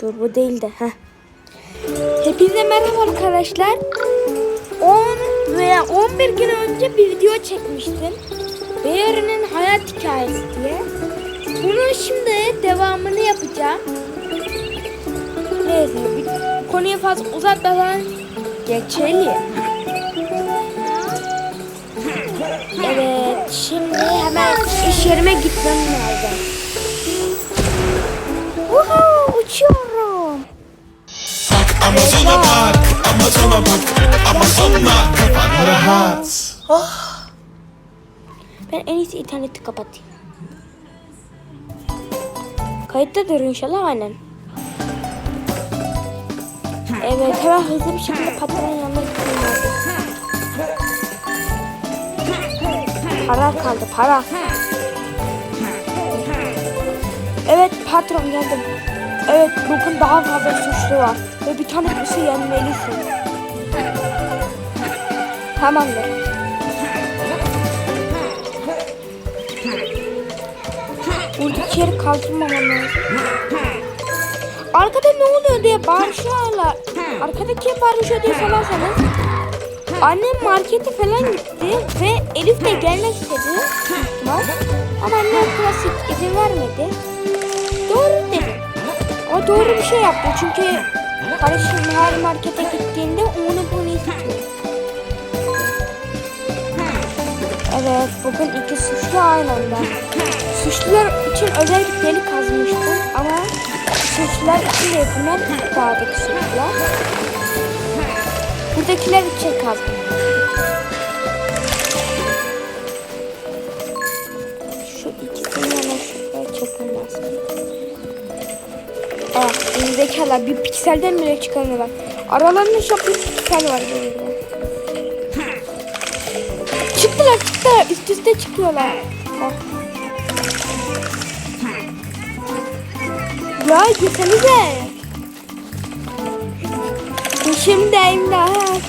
Dur bu değil de. Heh. Hepinize merhaba arkadaşlar. 10 veya 11 gün önce bir video çekmiştim. Bear'ın hayat hikayesi diye. Bunun şimdi devamını yapacağım. Neyse konuyu fazla uzatmadan geçelim. Evet şimdi hemen iş yerime gitmem lazım. Amazon'a bak, Amazon'a bak, Amazon'la kafan rahat. Ben en iyisi interneti kapatayım. Kayıttadır inşallah aynen. Evet hemen hızlı bir şekilde patronun yanına gitmem. Para kaldı para. Evet patron geldim. Evet bugün daha fazla suçlu var. Ve bir tane kişi yenmelisin. Tamamdır. Buradaki yeri kaldırmamam lazım. Arkada ne oluyor diye bağırışıyorlar. Arkadaki bağırışıyor diye sorarsanız. Annem markete falan gitti ve Elif de gelmek istedi. Ama annem klasik izin vermedi. Doğru dedim. Ama doğru bir şey yaptı çünkü kardeşim her markete gittiğinde onu bunu. Evet, bugün iki suçlu aynı anda. Suçlular için özel bir delik kazmıştım ama suçlular için de yapılan dağdaki suçlular. Buradakiler için kazdım. Zekalar bir pikselden bile çıkamıyorlar. Aralarında şu bir piksel var böyle. Çıktılar çıktılar üst üste çıkıyorlar. Ah. Ya gitsenize. Şimdi imdat.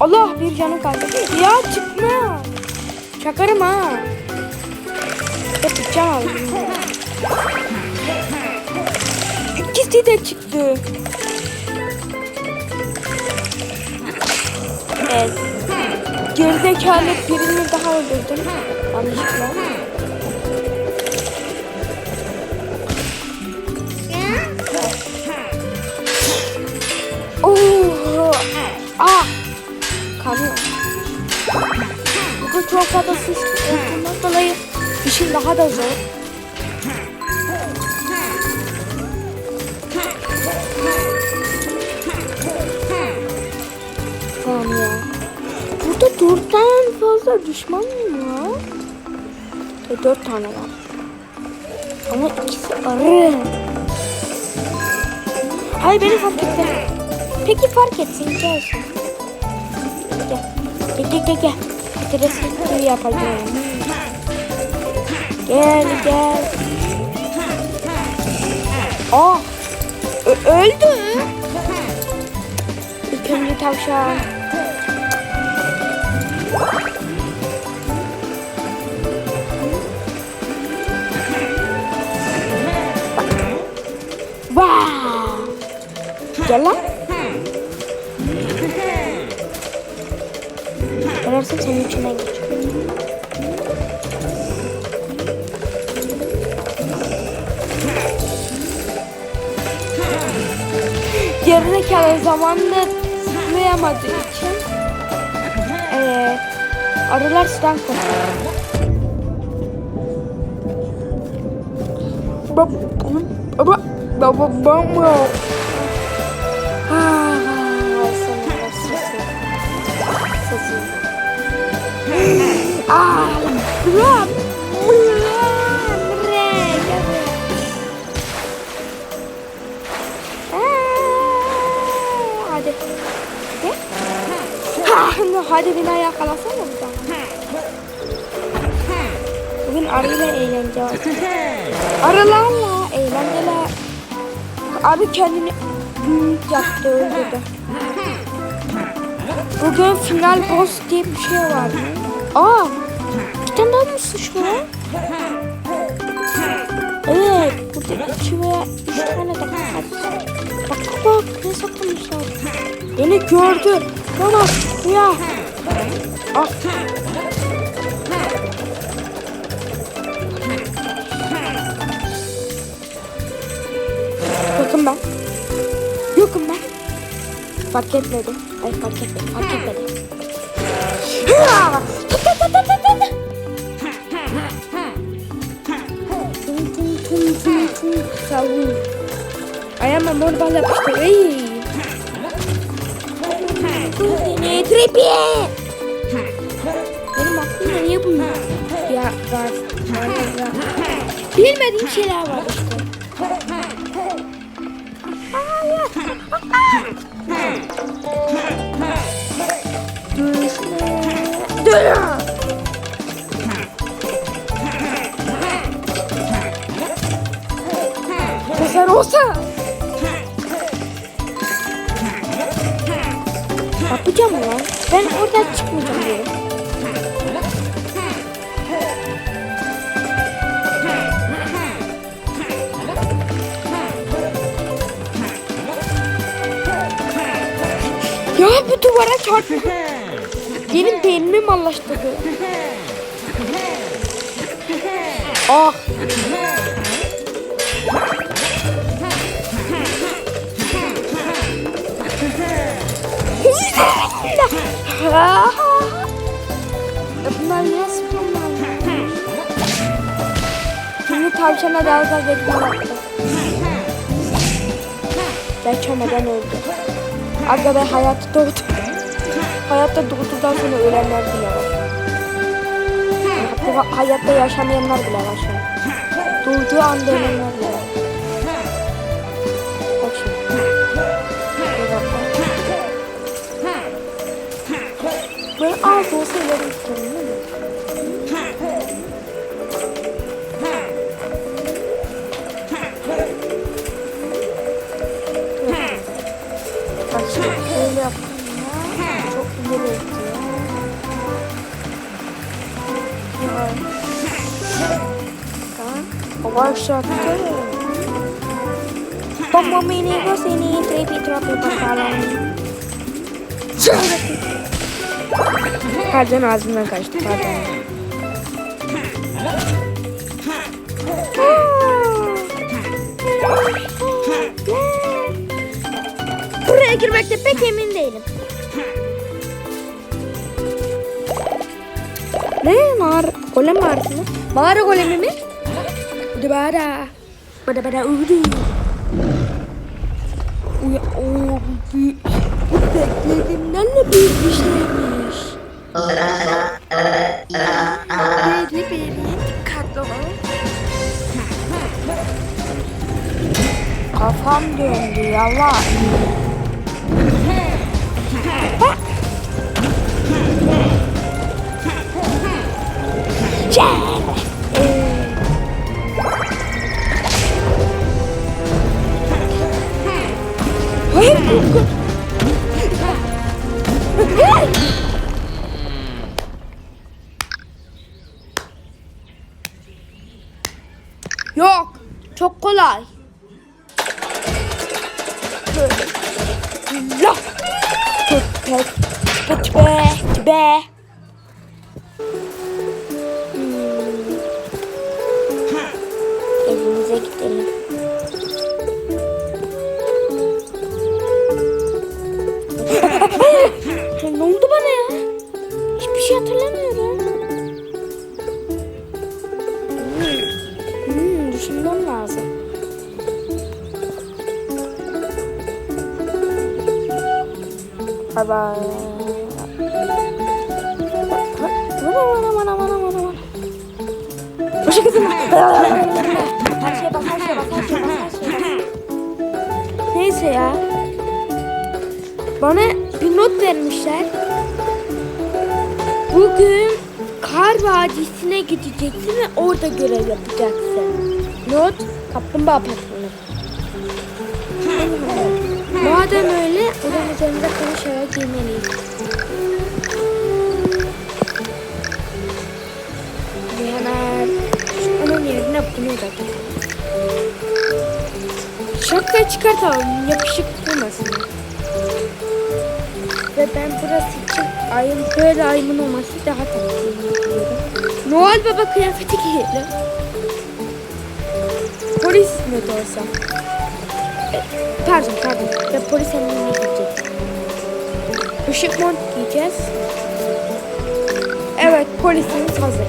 Allah bir canı kaldı. Ya çıkma. Çakarım ha. Yapacağım. İkisi de çıktı. Evet. Gerizekalı birini daha öldürdüm. Yanlışlıkla. Oh! Ah! Kanıyor. Bugün çok fazla sis olduğundan dolayı işim daha da zor. Fazla düşman mı var? E, dört tane var. Ama ikisi arı. Hayır beni fark etti. Peki fark etsin gelsin. Gel. Gel gel gel gel. Adresi gibi yapacağım. Gel gel. Aa. Ö- öldü. İlk önce tavşan. Gel lan. Dönersen senin içinden geç. Gerizekalı zamanında zıplayamadığı için eee arılar sudan kaçıyor. Baba, baba, baba, baba. Hadi. Hadi. Ha, hadi beni yakalasana bir tane. Bugün arıyla eğleneceğiz. Arılarla eğlenceler. Abi kendini yaptı öldürdü. Bugün final boss diye bir şey var. Aa, bir tane daha mı suçlu var? Evet. Burada iki veya üç tane de var. Bak bak bak. Ne saklamışlar. Beni gördü. Bana. Ya. Ah. Yokum ben. Tut tut. Tum tum tum tum tum. Savun. Ayağıma mor bal yapıştı. Ey. Ne tripiye? Benim aklımda niye bunlar? Ya var. Bilmediğim şeyler var işte. Sen olsa. Yapacağım lan. Ben oradan çıkmayacağım diyorum. Duvara çarptı. Benim beynimi mallaştırdı. Ah. Bunlar niye sıkıyorlar? Şimdi tavşana dalga geçme yaptı. Geçemeden öldü. Aga ben hayatta doğdum. Hayatta doğduktan sonra ölenler bile var. Bu ha- hayatta yaşamayanlar bile var şu an. Doğduğu anda ölenler bile var. Bak şimdi. Böyle az olsa ileri istiyorum değil mi? Bak şimdi şöyle yaptım gidiyor. Yavaş. Bak. Yavaşlattı. Bomba mini go seni trepi trepi bakalım. Pardon ağzımdan kaçtı pardon. Buraya girmekte pek emin Golem mağarası mı? Mağara golemi mi? Dibara. Bada bada uydu. Uya, bu büyük. Beklediğimden de büyük bir şeymiş. Beri beri dikkatli ol. Kafam döndü yalan. Tüpe. Tüpe. Tüpe. Hmm. Evimize gidelim. ne oldu bana ya? Hiçbir şey hatırlamıyorum. Hmm, hmm, düşünmem lazım. Şeye bak. Neyse ya. Bana bir not vermişler. Bugün kar vadisine gideceksin ve orada görev yapacaksın. Not kaplumbağa patronu. Madem öyle o zaman üzerimize konuşarak girmeliyiz. Diyanar. Onun yerine bunu da Şapkayı çıkartalım. Yapışık durmasın. Ve ben burası için ayın böyle ayımın olması daha tatlı. Noel Baba kıyafeti giyelim. Polis mi? E, Pardon pardon. Ya polis emniyetine gidecek. Işık mont giyeceğiz. Evet polisimiz hazır.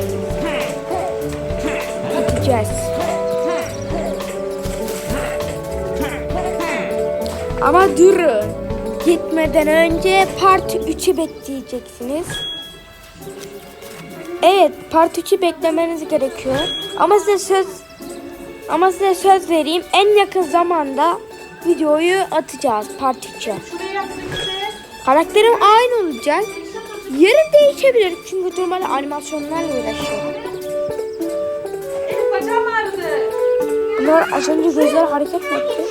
Gideceğiz. Ama durun. Gitmeden önce part 3'ü bekleyeceksiniz. Evet, part 3'ü beklemeniz gerekiyor. Ama size söz ama size söz vereyim. En yakın zamanda videoyu atacağız part 3'e. Karakterim aynı olacak. Yarın değişebilir çünkü normalde animasyonlarla uğraşıyorum. Bunlar az önce gözler hareket etti?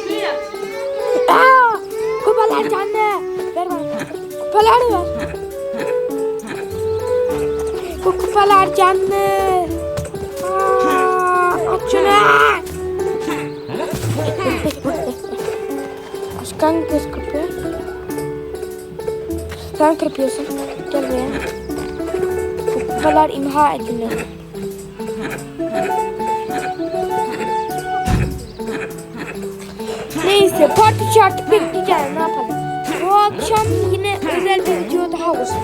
Aa! Kupalar canlı. Ver bana. Kupaları ver. Bu kupalar canlı. Aa, aç şunu. Başkan göz kırpıyor. Sen kırpıyorsun. Gel buraya. Bu kupalar imha ediliyor. Neyse part 3 artık bekleyeceğiz ne yapalım. Bu akşam yine özel bir video daha olsun.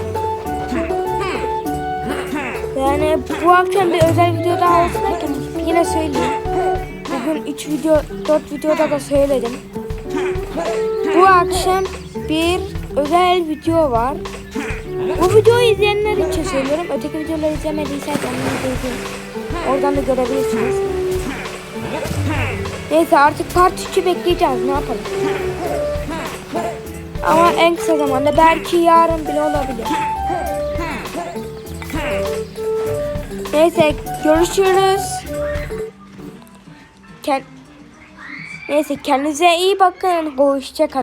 Yani bu akşam bir özel video daha olsun derken yine söyleyeyim. Bugün 3 video 4 videoda da söyledim. Bu akşam bir özel video var. Bu videoyu izleyenler için söylüyorum. Öteki videoları izlemediyseniz onları. Oradan da görebilirsiniz. Neyse artık part 3'ü bekleyeceğiz ne yapalım. Ama en kısa zamanda belki yarın bile olabilir. Neyse görüşürüz. Ken- Neyse kendinize iyi bakın. Hoşçakalın.